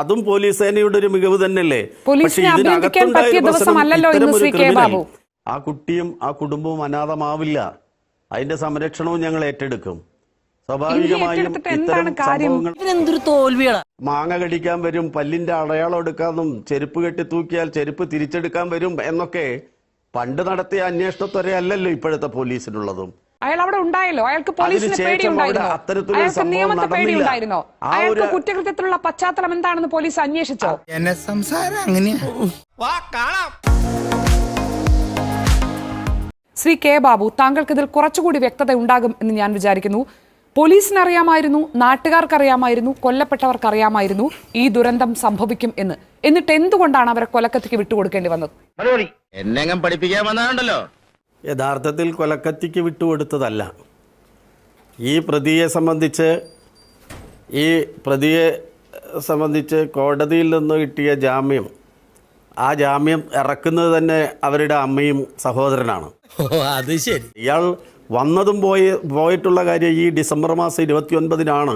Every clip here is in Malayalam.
അതും പോലീസ് സേനയുടെ ഒരു മികവ് തന്നെയല്ലേ? പക്ഷേ ഇതിനകത്തുണ്ടായ പ്രശ്നം. ആ കുട്ടിയും ആ കുടുംബവും അനാഥമാവില്ല. അതിന്റെ സംരക്ഷണവും ഞങ്ങൾ ഏറ്റെടുക്കും. സ്വാഭാവികമായും ഇത്തരം? സംഭവങ്ങൾ മാങ്ങ കടിക്കാൻ വരും പല്ലിന്റെ അടയാളം എടുക്കാനും ചെരുപ്പ് കെട്ടി തൂക്കിയാൽ ചെരുപ്പ് തിരിച്ചെടുക്കാൻ വരും എന്നൊക്കെ പണ്ട് നടത്തിയ അന്വേഷണത്വരെ അല്ലല്ലോ ഇപ്പോഴത്തെ പോലീസിനുള്ളതും. അയാൾ അവിടെ ഉണ്ടായല്ലോ. അയാൾക്ക് പോലീസിന് പേടി പേടിയുണ്ടായിരുന്നോ അയാൾക്ക് നിയമത്തെ പേടിയുണ്ടായിരുന്നോ അയാൾക്ക് കുറ്റകൃത്യത്തിലുള്ള പശ്ചാത്തലം എന്താണെന്ന് പോലീസ് അന്വേഷിച്ചോ? എന്നെ സംസാരം അങ്ങനെയാ. ശ്രീ കെ ബാബു താങ്കൾക്ക് ഇതിൽ കുറച്ചുകൂടി വ്യക്തത ഉണ്ടാകും എന്ന് ഞാൻ വിചാരിക്കുന്നു. പോലീസിന് അറിയാമായിരുന്നു നാട്ടുകാർക്ക് അറിയാമായിരുന്നു കൊല്ലപ്പെട്ടവർക്ക് അറിയാമായിരുന്നു ഈ ദുരന്തം സംഭവിക്കും എന്ന്. എന്നിട്ട് എന്തുകൊണ്ടാണ് അവരെ കൊലക്കത്തിക്ക് വിട്ടുകൊടുക്കേണ്ടി വന്നത്? എന്നെങ്ങും പഠിപ്പിക്കാൻ വന്നാണ്ടല്ലോ യഥാർത്ഥത്തിൽ കൊലക്കത്തിക്ക് വിട്ടുകൊടുത്തതല്ല. ഈ പ്രതിയെ സംബന്ധിച്ച് ഈ പ്രതിയെ സംബന്ധിച്ച് കോടതിയിൽ നിന്ന് കിട്ടിയ ജാമ്യം ആ ജാമ്യം ഇറക്കുന്നത് തന്നെ അവരുടെ അമ്മയും സഹോദരനാണ്. അത് ശരി ഇയാൾ വന്നതും പോയി പോയിട്ടുള്ള കാര്യം ഈ ഡിസംബർ മാസം ഇരുപത്തി ഒൻപതിനാണ്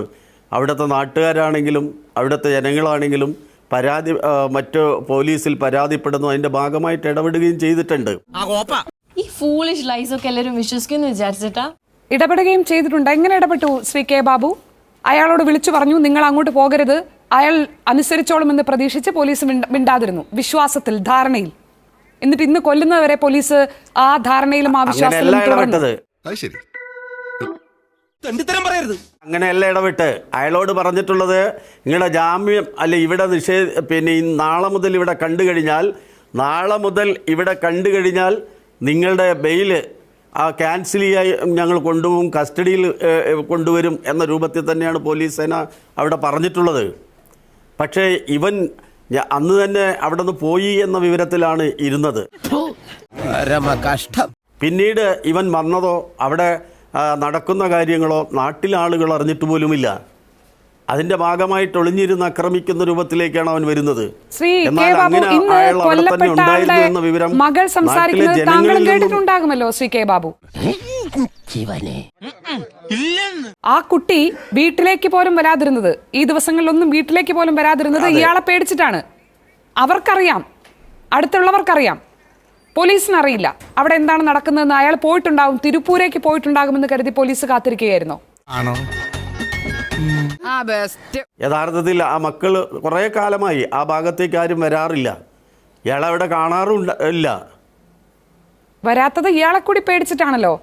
അവിടുത്തെ നാട്ടുകാരാണെങ്കിലും അവിടുത്തെ ജനങ്ങളാണെങ്കിലും പരാതി മറ്റു പോലീസിൽ പരാതിപ്പെടുന്നു. അതിന്റെ ഭാഗമായിട്ട് ഇടപെടുകയും ചെയ്തിട്ടുണ്ട്. ഈ ഫൂളിഷ് ലൈസ് ഒക്കെ എല്ലാവരും വിശ്വസിക്കുന്നു വിചാരിച്ചിട്ടാ. ഇടപെടുകയും ചെയ്തിട്ടുണ്ട്. എങ്ങനെ ഇടപെട്ടു ശ്രീ കെ ബാബു? അയാളോട് വിളിച്ചു പറഞ്ഞു നിങ്ങൾ അങ്ങോട്ട് പോകരുത്. അയാൾ അനുസരിച്ചോളുമെന്ന് പ്രതീക്ഷിച്ച് പോലീസ് മിണ്ടാതിരുന്നു. വിശ്വാസത്തിൽ ധാരണയിൽ. എന്നിട്ട് ഇന്ന് കൊല്ലുന്നവരെ പോലീസ് ആ ധാരണയിലും ആ വിശ്വാസത്തിലും തുടർന്നു. ശരി. തെണ്ടിത്തരം പറയരുത്. അങ്ങനെയല്ല ഇടപെട്ട്. അയാളോട് പറഞ്ഞിട്ടുള്ളത് നിങ്ങളുടെ ജാമ്യം അല്ലെ ഇവിടെ നിഷേധ പിന്നെ ഈ നാളെ മുതൽ ഇവിടെ കണ്ടു കഴിഞ്ഞാൽ നാളെ മുതൽ ഇവിടെ കണ്ടു കഴിഞ്ഞാൽ നിങ്ങളുടെ ബെയിൽ ആ ക്യാൻസൽ ചെയ്യാൻ ഞങ്ങൾ കൊണ്ടുപോകും കസ്റ്റഡിയിൽ കൊണ്ടുവരും എന്ന രൂപത്തിൽ തന്നെയാണ് പോലീസ് സേന അവിടെ പറഞ്ഞിട്ടുള്ളത്. പക്ഷേ ഇവൻ അന്ന് തന്നെ അവിടെ നിന്ന് പോയി എന്ന വിവരത്തിലാണ് ഇരുന്നത്. കഷ്ടം പിന്നീട് ഇവൻ വന്നതോ അവിടെ നടക്കുന്ന കാര്യങ്ങളോ നാട്ടിലാളുകൾ അറിഞ്ഞിട്ട് പോലുമില്ല. അതിന്റെ ഭാഗമായിട്ട് ഒളിഞ്ഞിരുന്ന് ആക്രമിക്കുന്ന രൂപത്തിലേക്കാണ് അവൻ വരുന്നത്. ശ്രീ മകൾ സംസാരിക്കുന്നത് താങ്കൾ കേട്ടിട്ടുണ്ടാകുമല്ലോ ശ്രീ കെ ബാബു. ആ കുട്ടി വീട്ടിലേക്ക് പോലും വരാതിരുന്നത് ഈ ദിവസങ്ങളിലൊന്നും വീട്ടിലേക്ക് പോലും വരാതിരുന്നത് ഇയാളെ പേടിച്ചിട്ടാണ്. അവർക്കറിയാം അടുത്തുള്ളവർക്കറിയാം. പോലീസിന് അറിയില്ല അവിടെ എന്താണ് നടക്കുന്നതെന്ന് അയാൾ പോയിട്ടുണ്ടാകും തിരുപ്പൂരേക്ക് പോയിട്ടുണ്ടാകുമെന്ന് കരുതി പോലീസ് കാത്തിരിക്കുകയായിരുന്നോ. ആണോ? യഥാർത്ഥത്തിൽ ആ മക്കൾ കുറേ കാലമായി ആ ഭാഗത്തേക്ക് ആരും വരാറില്ല. ഇയാളെ അവിടെ കാണാറും ഇല്ല. വരാത്തത് ഇയാളെ കൂടി പേടിച്ചിട്ടാണല്ലോ.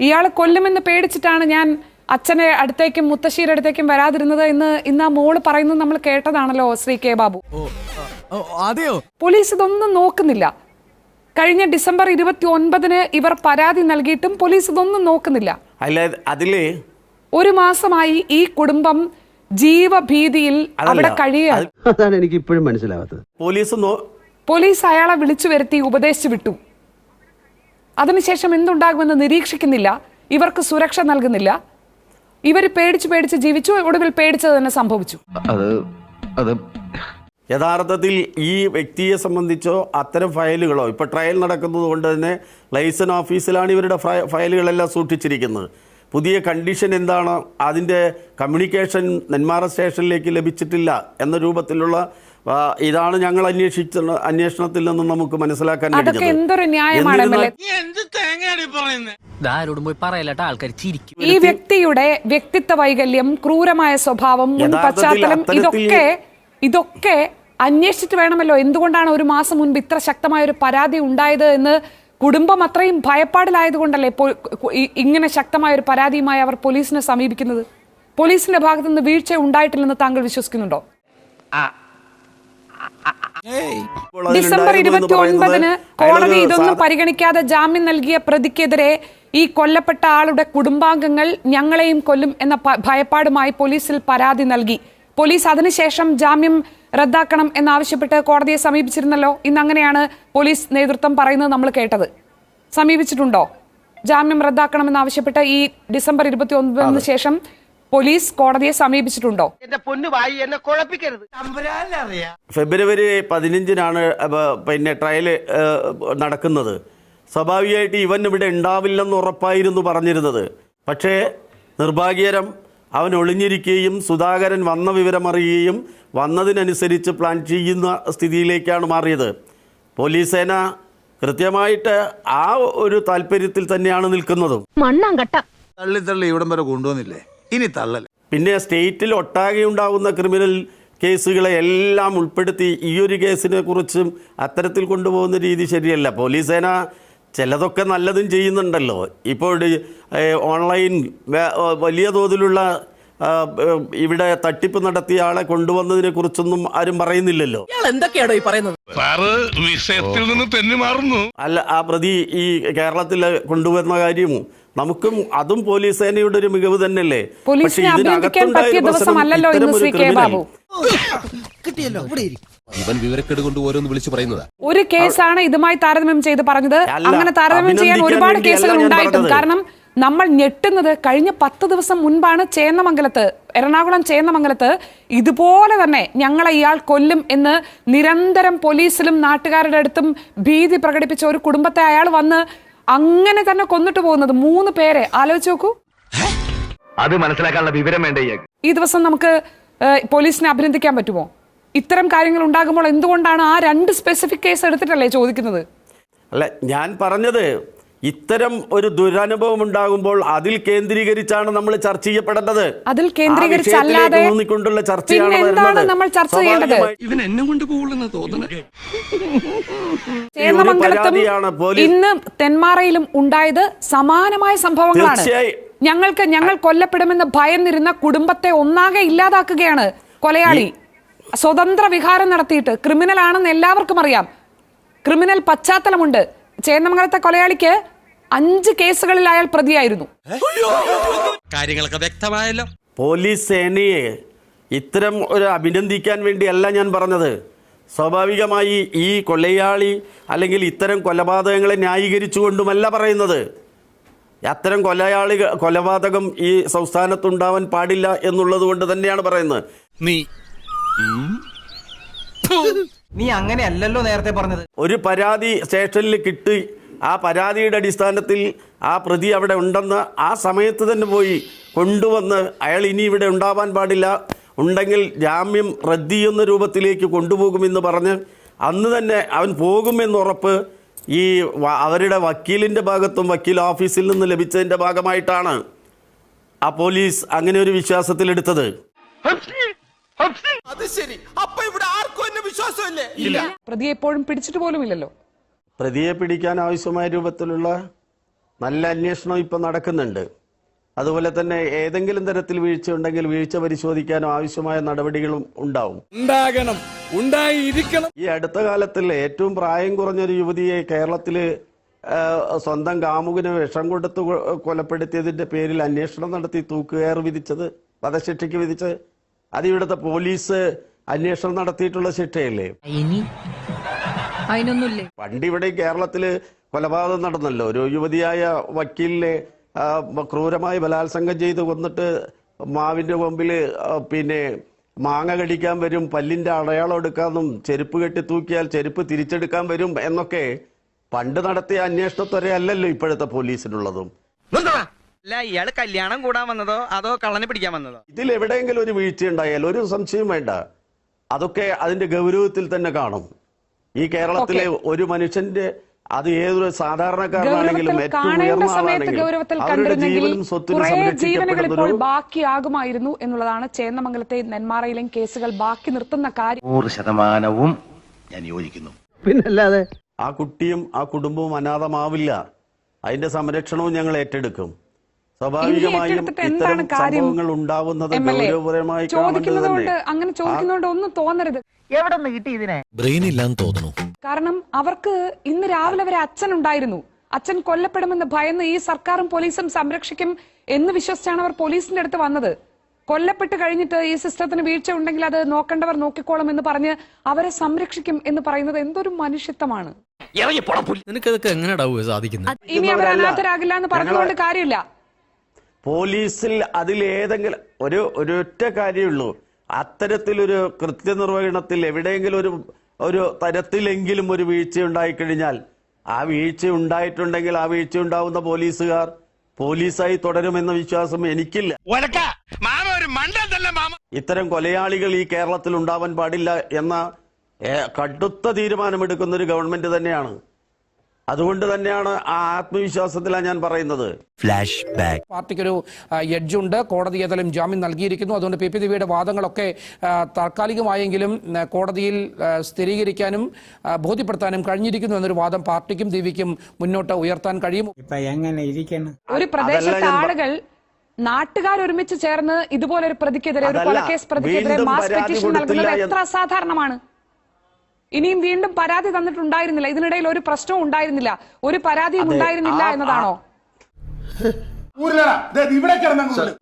ഇയാൾ കൊല്ലുമെന്ന് പേടിച്ചിട്ടാണ് ഞാൻ അച്ഛനെ അടുത്തേക്കും മുത്തശ്ശിയുടെ അടുത്തേക്കും വരാതിരുന്നത് എന്ന് ഇന്ന് ആ മോൾ പറയുന്നത് നമ്മൾ കേട്ടതാണല്ലോ ശ്രീ കെ ബാബു. അതെയോ? പോലീസ് ഇതൊന്നും നോക്കുന്നില്ല. കഴിഞ്ഞ ഡിസംബർ ഇരുപത്തി ഒൻപതിന് ഇവർ പരാതി നൽകിയിട്ടും പോലീസ് ഇതൊന്നും നോക്കുന്നില്ല. അല്ല അതിലേ ഒരു മാസമായി ഈ കുടുംബം ജീവഭീതിയിൽ അവിടെ കഴിയുക അതാണ് എനിക്ക് ഇപ്പോഴും മനസ്സിലാവാത്തത്. പോലീസ് പോലീസ് അയാളെ വിളിച്ചു വരുത്തി ഉപദേശിച്ചു വിട്ടു. അതിനുശേഷം എന്തുണ്ടാകുമെന്ന് നിരീക്ഷിക്കുന്നില്ല. ഇവർക്ക് സുരക്ഷ നൽകുന്നില്ല. ഇവർ പേടിച്ച് പേടിച്ച് ജീവിച്ചു ഒടുവിൽ പേടിച്ചത് തന്നെ സംഭവിച്ചു. അത് അത്. യഥാർത്ഥത്തിൽ ഈ വ്യക്തിയെ സംബന്ധിച്ചോ അത്തരം ഫയലുകളോ ഇപ്പോൾ ട്രയൽ നടക്കുന്നത് കൊണ്ട് തന്നെ ലൈസൻസ് ഓഫീസിലാണ് ഇവരുടെ ഫയലുകളെല്ലാം സൂക്ഷിച്ചിരിക്കുന്നത്. പുതിയ കണ്ടീഷൻ എന്താണ്? അതിന്റെ കമ്മ്യൂണിക്കേഷൻ നെന്മാറ സ്റ്റേഷനിലേക്ക് ലഭിച്ചിട്ടില്ല എന്ന രൂപത്തിലുള്ള ഇതാണ് ഞങ്ങൾ അന്വേഷിച്ച അന്വേഷണത്തിൽ നിന്ന് നമുക്ക് മനസ്സിലാക്കാൻ ഈ വ്യക്തിയുടെ വ്യക്തിത്വ വൈകല്യം ക്രൂരമായ സ്വഭാവം മുൻ പശ്ചാത്തലം ഇതൊക്കെ ഇതൊക്കെ അന്വേഷിച്ചിട്ട് വേണമല്ലോ. എന്തുകൊണ്ടാണ് ഒരു മാസം മുൻപ് ഇത്ര ശക്തമായ ഒരു പരാതി ഉണ്ടായത് എന്ന് കുടുംബം അത്രയും ഭയപ്പാടിലായതുകൊണ്ടല്ലേ ഇങ്ങനെ ശക്തമായ ഒരു പരാതിയുമായി അവർ പോലീസിനെ സമീപിക്കുന്നത്? പോലീസിന്റെ ഭാഗത്തു നിന്ന് വീഴ്ച ഉണ്ടായിട്ടില്ലെന്ന് താങ്കൾ വിശ്വസിക്കുന്നുണ്ടോ? ഡിസംബർ ഇരുപത്തി ഒൻപതിന് കോടതി ഇതൊന്നും പരിഗണിക്കാതെ ജാമ്യം നൽകിയ പ്രതിക്കെതിരെ ഈ കൊല്ലപ്പെട്ട ആളുടെ കുടുംബാംഗങ്ങൾ ഞങ്ങളെയും കൊല്ലും എന്ന ഭയപ്പാടുമായി പോലീസിൽ പരാതി നൽകി. പോലീസ് അതിനുശേഷം ജാമ്യം റദ്ദാക്കണം എന്നാവശ്യപ്പെട്ട് കോടതിയെ സമീപിച്ചിരുന്നല്ലോ? ഇന്ന് അങ്ങനെയാണ് പോലീസ് നേതൃത്വം പറയുന്നത് നമ്മൾ കേട്ടത്. സമീപിച്ചിട്ടുണ്ടോ? ജാമ്യം റദ്ദാക്കണം റദ്ദാക്കണമെന്നാവശ്യപ്പെട്ട് ഈ ഡിസംബർ ഇരുപത്തി ഒൻപതിന് ശേഷം പോലീസ് കോടതിയെ സമീപിച്ചിട്ടുണ്ടോ? എന്റെ പൊന്നു വായി എന്നെ കുഴപ്പിക്കരുത്. ഫെബ്രുവരി പതിനഞ്ചിനാണ് പിന്നെ ട്രയൽ നടക്കുന്നത്. സ്വാഭാവികമായിട്ട് ഇവൻ ഇവിടെ ഉണ്ടാവില്ലെന്ന് ഉറപ്പായിരുന്നു പറഞ്ഞിരുന്നത്. പക്ഷേ നിർഭാഗ്യകരം അവൻ ഒളിഞ്ഞിരിക്കുകയും സുധാകരൻ വന്ന വിവരമറിയുകയും വന്നതിനനുസരിച്ച് പ്ലാൻ ചെയ്യുന്ന സ്ഥിതിയിലേക്കാണ് മാറിയത്. പോലീസ് സേന കൃത്യമായിട്ട് ആ ഒരു താല്പര്യത്തിൽ തന്നെയാണ് നിൽക്കുന്നതും. മണ്ണാങ്കട്ട. തള്ളി തള്ളി ഇവിടം വരെ കൊണ്ടുവന്നില്ലേ? ഇനി തള്ളൽ പിന്നെ സ്റ്റേറ്റിൽ ഒട്ടാകെ ഉണ്ടാകുന്ന ക്രിമിനൽ കേസുകളെ എല്ലാം ഉൾപ്പെടുത്തി ഈ ഒരു കേസിനെ കുറിച്ചും അത്തരത്തിൽ കൊണ്ടുപോകുന്ന രീതി ശരിയല്ല. പോലീസ് സേന ചിലതൊക്കെ നല്ലതും ചെയ്യുന്നുണ്ടല്ലോ. ഇപ്പോൾ ഓൺലൈൻ വലിയ തോതിലുള്ള ഇവിടെ തട്ടിപ്പ് നടത്തിയ ആളെ കൊണ്ടുവന്നതിനെ കുറിച്ചൊന്നും ആരും പറയുന്നില്ലല്ലോ. ഇയാൾ എന്തൊക്കെയാണോ ഈ പറയുന്നത്? സാറ് വിഷയത്തിൽ നിന്ന് തെന്നി മാറുന്നു. അല്ല ആ പ്രതി ഈ കേരളത്തിൽ കൊണ്ടുവരുന്ന കാര്യവും നമുക്കും അതും പോലീസ് സേനയുടെ ഒരു മികവ് തന്നെയല്ലേ? പക്ഷേ ഇതിനകത്തുണ്ടായ പ്രശ്നം ഇത്തരം ഒരു കിട്ടിയല്ലോ ഇവിടെ ഇവൻ വിവരക്കേട് കൊണ്ട് ഓരോന്ന് വിളിച്ചു പറയുന്നതാ. ഒരു കേസാണ് ഇതുമായി താരതമ്യം ചെയ്ത് പറഞ്ഞത്. അങ്ങനെ താരതമ്യം ചെയ്യാൻ ഒരുപാട് കേസുകൾ ഉണ്ടായിട്ടും കാരണം നമ്മൾ ഞെട്ടുന്നത് കഴിഞ്ഞ പത്ത് ദിവസം മുൻപാണ് ചേന്നമംഗലത്ത് എറണാകുളം ചേന്നമംഗലത്ത് ഇതുപോലെ തന്നെ ഞങ്ങളെ ഇയാൾ കൊല്ലും എന്ന് നിരന്തരം പോലീസിലും നാട്ടുകാരുടെ അടുത്തും ഭീതി പ്രകടിപ്പിച്ച ഒരു കുടുംബത്തെ അയാൾ വന്ന് അങ്ങനെ തന്നെ കൊന്നിട്ട് പോകുന്നത്. മൂന്ന് പേരെ. ആലോചിച്ച് നോക്കൂ. അത് മനസ്സിലാക്കാനുള്ള വിവരം വേണ്ട ഈ ദിവസം നമുക്ക് പോലീസിനെ അഭിനന്ദിക്കാൻ പറ്റുമോ? ഇത്തരം കാര്യങ്ങൾ ഉണ്ടാകുമ്പോൾ എന്തുകൊണ്ടാണ് ആ രണ്ട് സ്പെസിഫിക് കേസ് എടുത്തിട്ടല്ലേ ചോദിക്കുന്നത്? അല്ല ഞാൻ പറഞ്ഞത് ഇത്തരം ഒരു ദുരനുഭവം ഉണ്ടാകുമ്പോൾ അതിൽ കേന്ദ്രീകരിച്ചാണ് നമ്മൾ ചർച്ച ചെയ്യപ്പെടേണ്ടത്. അതിൽ കേന്ദ്രീകരിച്ചല്ലാതെ ഊന്നിക്കൊണ്ടുള്ള ചർച്ചയാണ് നമ്മൾ ചർച്ച ചെയ്യേണ്ടത്? ഇവൻ എന്നെ കൊണ്ട് പോകുള്ളെന്ന് ഇന്ന് തെന്മാറയിലും ഉണ്ടായത് സമാനമായ സംഭവങ്ങളാണ്. ഞങ്ങൾക്ക് ഞങ്ങൾ കൊല്ലപ്പെടുമെന്ന് ഭയന്നിരുന്ന കുടുംബത്തെ ഒന്നാകെ ഇല്ലാതാക്കുകയാണ് കൊലയാളി. സ്വതന്ത്ര വിഹാരം നടത്തിയിട്ട് ക്രിമിനൽ ആണെന്ന് എല്ലാവർക്കും അറിയാം. ക്രിമിനൽ പശ്ചാത്തലമുണ്ട്. ചേന്നമംഗലത്തെ കൊലയാളിക്ക് അഞ്ച് കേസുകളിൽ അയാൾ പ്രതിയായിരുന്നു. കാര്യങ്ങളൊക്കെ വ്യക്തമായല്ലോ. പോലീസ് സേനയെ ഇത്തരം ഒരു അഭിനന്ദിക്കാൻ വേണ്ടിയല്ല ഞാൻ പറഞ്ഞത്. സ്വാഭാവികമായി ഈ കൊലയാളി അല്ലെങ്കിൽ ഇത്തരം കൊലപാതകങ്ങളെ ന്യായീകരിച്ചുകൊണ്ടുമല്ല പറയുന്നത്. അത്തരം കൊലയാളി കൊലപാതകം ഈ സംസ്ഥാനത്തുണ്ടാവാൻ പാടില്ല എന്നുള്ളത് കൊണ്ട് തന്നെയാണ് പറയുന്നത്. നീ നീ അങ്ങനെയല്ലല്ലോ നേരത്തെ പറഞ്ഞത്. ഒരു പരാതി സ്റ്റേഷനിൽ കിട്ടി. ആ പരാതിയുടെ അടിസ്ഥാനത്തിൽ ആ പ്രതി അവിടെ ഉണ്ടെന്ന് ആ സമയത്ത് തന്നെ പോയി കൊണ്ടുവന്ന് അയാൾ ഇനി ഇവിടെ ഉണ്ടാവാൻ പാടില്ല. ഉണ്ടെങ്കിൽ ജാമ്യം റദ്ദ് ചെയ്യുന്ന രൂപത്തിലേക്ക് കൊണ്ടുപോകുമെന്ന് പറഞ്ഞ് അന്ന് തന്നെ അവൻ പോകുമെന്ന് ഉറപ്പ് ഈ അവരുടെ വക്കീലിന്റെ ഭാഗത്തും വക്കീൽ ഓഫീസിൽ നിന്ന് ലഭിച്ചതിന്റെ ഭാഗമായിട്ടാണ് ആ പോലീസ് അങ്ങനെ ഒരു വിശ്വാസത്തിലെടുത്തത്. അത് ശരി. അപ്പൊ ഇവിടെ ഇല്ല. പ്രതിയെ എപ്പോഴും പിടിച്ചിട്ട് പോലുമില്ലല്ലോ പ്രതിയെ പിടിക്കാൻ ആവശ്യമായ രൂപത്തിലുള്ള നല്ല അന്വേഷണം ഇപ്പൊ നടക്കുന്നുണ്ട്. അതുപോലെ തന്നെ ഏതെങ്കിലും തരത്തിൽ വീഴ്ച ഉണ്ടെങ്കിൽ വീഴ്ച പരിശോധിക്കാനും ആവശ്യമായ നടപടികളും ഉണ്ടാവും. ഉണ്ടാകണം. ഉണ്ടായിരിക്കണം. ഈ അടുത്ത കാലത്തിൽ ഏറ്റവും പ്രായം കുറഞ്ഞൊരു യുവതിയെ കേരളത്തിൽ സ്വന്തം കാമുകിന് വിഷം കൊടുത്ത് കൊലപ്പെടുത്തിയതിന്റെ പേരിൽ അന്വേഷണം നടത്തി തൂക്കുകയർ വിധിച്ചത് വധശിക്ഷയ്ക്ക് വിധിച്ച് അത് ഇവിടുത്തെ പോലീസ് അന്വേഷണം നടത്തിയിട്ടുള്ള ശിക്ഷയല്ലേ? അതിനൊന്നുമില്ലേ. പണ്ട് ഇവിടെ കേരളത്തിൽ കൊലപാതകം നടന്നല്ലോ. ഒരു യുവതിയായ വക്കീലിനെ ക്രൂരമായി ബലാത്സംഗം ചെയ്ത് കൊന്നിട്ട് മാവിന്റെ മുമ്പിൽ പിന്നെ മാങ്ങ കടിക്കാൻ വരും പല്ലിന്റെ അടയാളം എടുക്കാമെന്നും ചെരുപ്പ് കെട്ടി തൂക്കിയാൽ ചെരുപ്പ് തിരിച്ചെടുക്കാൻ വരും എന്നൊക്കെ പണ്ട് നടത്തിയ അന്വേഷണത്വരെ അല്ലല്ലോ ഇപ്പോഴത്തെ പോലീസിനുള്ളതും. അല്ല ഇയാൾ കല്യാണം കൂടാൻ വന്നതോ അതോ കള്ളനെ പിടിക്കാൻ വന്നതോ? ഇതിൽ എവിടെയെങ്കിലും ഒരു വീഴ്ച ഉണ്ടായാൽ ഒരു സംശയം വേണ്ട. അതൊക്കെ അതിന്റെ ഗൗരവത്തിൽ തന്നെ കാണും. ഈ കേരളത്തിലെ ഒരു മനുഷ്യന്റെ അത് ഏതൊരു സാധാരണക്കാരനാണെങ്കിലും ഗൗരവത്തിൽ ഏറ്റവും സമയത്ത് കണ്ടിരുന്നെങ്കിൽ ജീവനുകൾ ഇപ്പോൾ ബാക്കിയാകുമായിരുന്നു എന്നുള്ളതാണ് ചേന്നമംഗലത്തെ നെന്മാറയിലെയും കേസുകൾ ബാക്കി നിർത്തുന്ന കാര്യം. നൂറ് ശതമാനവും ഞാൻ യോജിക്കുന്നു. പിന്നല്ലാതെ ആ കുട്ടിയും ആ കുടുംബവും അനാഥമാവില്ല. അതിന്റെ സംരക്ഷണവും ഞങ്ങൾ ഏറ്റെടുക്കും. സ്വാഭാവികമായും ഇത്തരം? സംഭവങ്ങൾ ഉണ്ടാവുന്നത് ഗൗരവപരമായി കാണേണ്ടത് ചോദിക്കുന്നത് കൊണ്ട് തന്നെ അങ്ങനെ ചോദിക്കുന്നതുകൊണ്ട് ഒന്നും തോന്നരുത്. എവിടെ നിന്ന് കിട്ടി ഇതിനെ? ബ്രെയിൻ ഇല്ലാന്ന് തോന്നുന്നു. കാരണം അവർക്ക് ഇന്ന് രാവിലെ വരെ അച്ഛൻ ഉണ്ടായിരുന്നു. അച്ഛൻ കൊല്ലപ്പെടുമെന്ന് ഭയന്ന് ഈ സർക്കാരും പോലീസും സംരക്ഷിക്കും എന്ന് വിശ്വസിച്ചാണ് അവർ പോലീസിന്റെ അടുത്ത് വന്നത്. കൊല്ലപ്പെട്ട് കഴിഞ്ഞിട്ട് ഈ സിസ്റ്റത്തിന് വീഴ്ച ഉണ്ടെങ്കിൽ അത് നോക്കേണ്ടവർ നോക്കിക്കോളും എന്ന് പറഞ്ഞ് അവരെ സംരക്ഷിക്കും എന്ന് പറയുന്നത് എന്തൊരു മനുഷ്യത്വമാണ്. ഇനി അവർ അനാഥരാകില്ല എന്ന് പറഞ്ഞുകൊണ്ട് കാര്യമില്ല. പോലീസിൽ അതിലേതെങ്കിലും ഒരു ഒരൊറ്റ കാര്യമുള്ളൂ അത്തരത്തിലൊരു കൃത്യനിർവഹണത്തിൽ എവിടെയെങ്കിലും ഒരു ഒരു തരത്തിലെങ്കിലും ഒരു വീഴ്ച ഉണ്ടായിക്കഴിഞ്ഞാൽ ആ വീഴ്ച ഉണ്ടായിട്ടുണ്ടെങ്കിൽ ആ വീഴ്ച ഉണ്ടാവുന്ന പോലീസുകാർ പോലീസായി തുടരുമെന്ന വിശ്വാസം എനിക്കില്ല. ഇത്തരം കൊലയാളികൾ ഈ കേരളത്തിൽ ഉണ്ടാവാൻ പാടില്ല എന്ന കടുത്ത തീരുമാനമെടുക്കുന്ന ഒരു ഗവൺമെന്റ് തന്നെയാണ്. അതുകൊണ്ട് തന്നെയാണ് ആ ആത്മവിശ്വാസത്തിലാണ് ഞാൻ പറയുന്നത്. ഫ്ലാഷ് ബാക്ക് പാർട്ടിക്കൊരു എഡ്ജുണ്ട് കോടതി ഏതായാലും ജാമ്യം നൽകിയിരിക്കുന്നു. അതുകൊണ്ട് പി പി ദിവിയുടെ വാദങ്ങളൊക്കെ താൽക്കാലികമായെങ്കിലും കോടതിയിൽ സ്ഥിരീകരിക്കാനും ബോധ്യപ്പെടുത്താനും കഴിഞ്ഞിരിക്കുന്നു എന്നൊരു വാദം പാർട്ടിക്കും ദേവിക്കും മുന്നോട്ട് ഉയർത്താൻ കഴിയും. ഒരു പ്രദേശത്തെ അതല്ല ഞാൻ പ- ആളുകൾ നാട്ടുകാർ ഒരുമിച്ച് ചേർന്ന് ഇതുപോലെ ഒരു പ്രതിക്കെതിരെ ഒരു കൊലക്കേസ് പ്രതിക്കെതിരെ മാസ് പെറ്റീഷൻ നൽകുന്നത് എത്ര അസാധാരണമാണ്. ഇനിയും വീണ്ടും പരാതി തന്നിട്ടുണ്ടായിരുന്നില്ല. ഇതിനിടയിൽ ഒരു പ്രശ്നവും ഉണ്ടായിരുന്നില്ല. ഒരു പരാതിയും ഉണ്ടായിരുന്നില്ല എന്നതാണോ?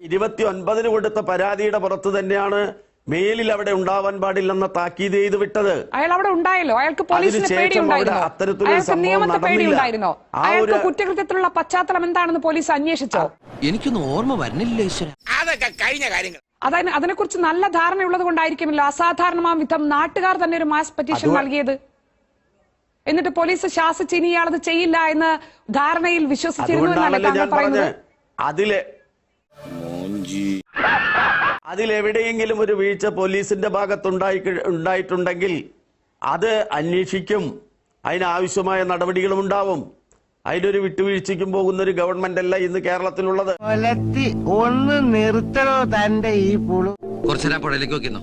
ഇരുപത്തി ഒൻപതിന് കൊടുത്ത പരാതിയുടെ പുറത്ത് തന്നെയാണ് മേലിൽ അവിടെ ഉണ്ടാവാൻ പാടില്ലെന്ന താക്കീത് ചെയ്ത് വിട്ടത്. അയാൾ അവിടെ ഉണ്ടായല്ലോ. അയാൾക്ക് പോലീസിന് പേടിയുണ്ടായിരുന്നു? പേടിയുണ്ടായിരുന്നോ അയാൾക്ക് നിയമത്തെ പേടിയുണ്ടായിരുന്നോ? അയാൾക്ക് ഒരു- കുറ്റകൃത്യത്തിലുള്ള പശ്ചാത്തലം എന്താണെന്ന് പോലീസ് അന്വേഷിച്ചോ? എനിക്കൊന്നും ഓർമ്മ വരുന്നില്ല അതൊക്കെ കഴിഞ്ഞ കാര്യങ്ങൾ. അതിന് അതിനെക്കുറിച്ച് നല്ല ധാരണയുള്ളത് കൊണ്ടായിരിക്കുമല്ലോ. അസാധാരണമാ വിധം നാട്ടുകാർ തന്നെ ഒരു മാസ് പെറ്റീഷൻ നൽകിയത്. എന്നിട്ട് പോലീസ് ശാസിച്ച് ഇനി ഇയാളത് ചെയ്യില്ല എന്ന് ധാരണയിൽ വിശ്വസിച്ചിരുന്നു എന്നല്ലേ അതുകൊണ്ടാണല്ലോ താങ്കൾ ഞാൻ പറഞ്ഞത്. പറയുന്നത്. അതിലെ അതിലെവിടെയെങ്കിലും ഒരു വീഴ്ച പോലീസിന്റെ ഭാഗത്തുണ്ടായി ഉണ്ടായിട്ടുണ്ടെങ്കിൽ അത് അന്വേഷിക്കും. അതിനാവശ്യമായ നടപടികളും ഉണ്ടാവും അതിലൊരു വിട്ടുവീഴ്ചയ്ക്കും പോകുന്ന ഒരു ഗവൺമെന്റ് അല്ല ഇന്ന് കേരളത്തിലുള്ളത്. ഒന്ന് നിർത്തണോ തന്റെ ഈ പുളു? കുറച്ചേരാ പുഴയിലേക്ക് നോക്കിന്നോ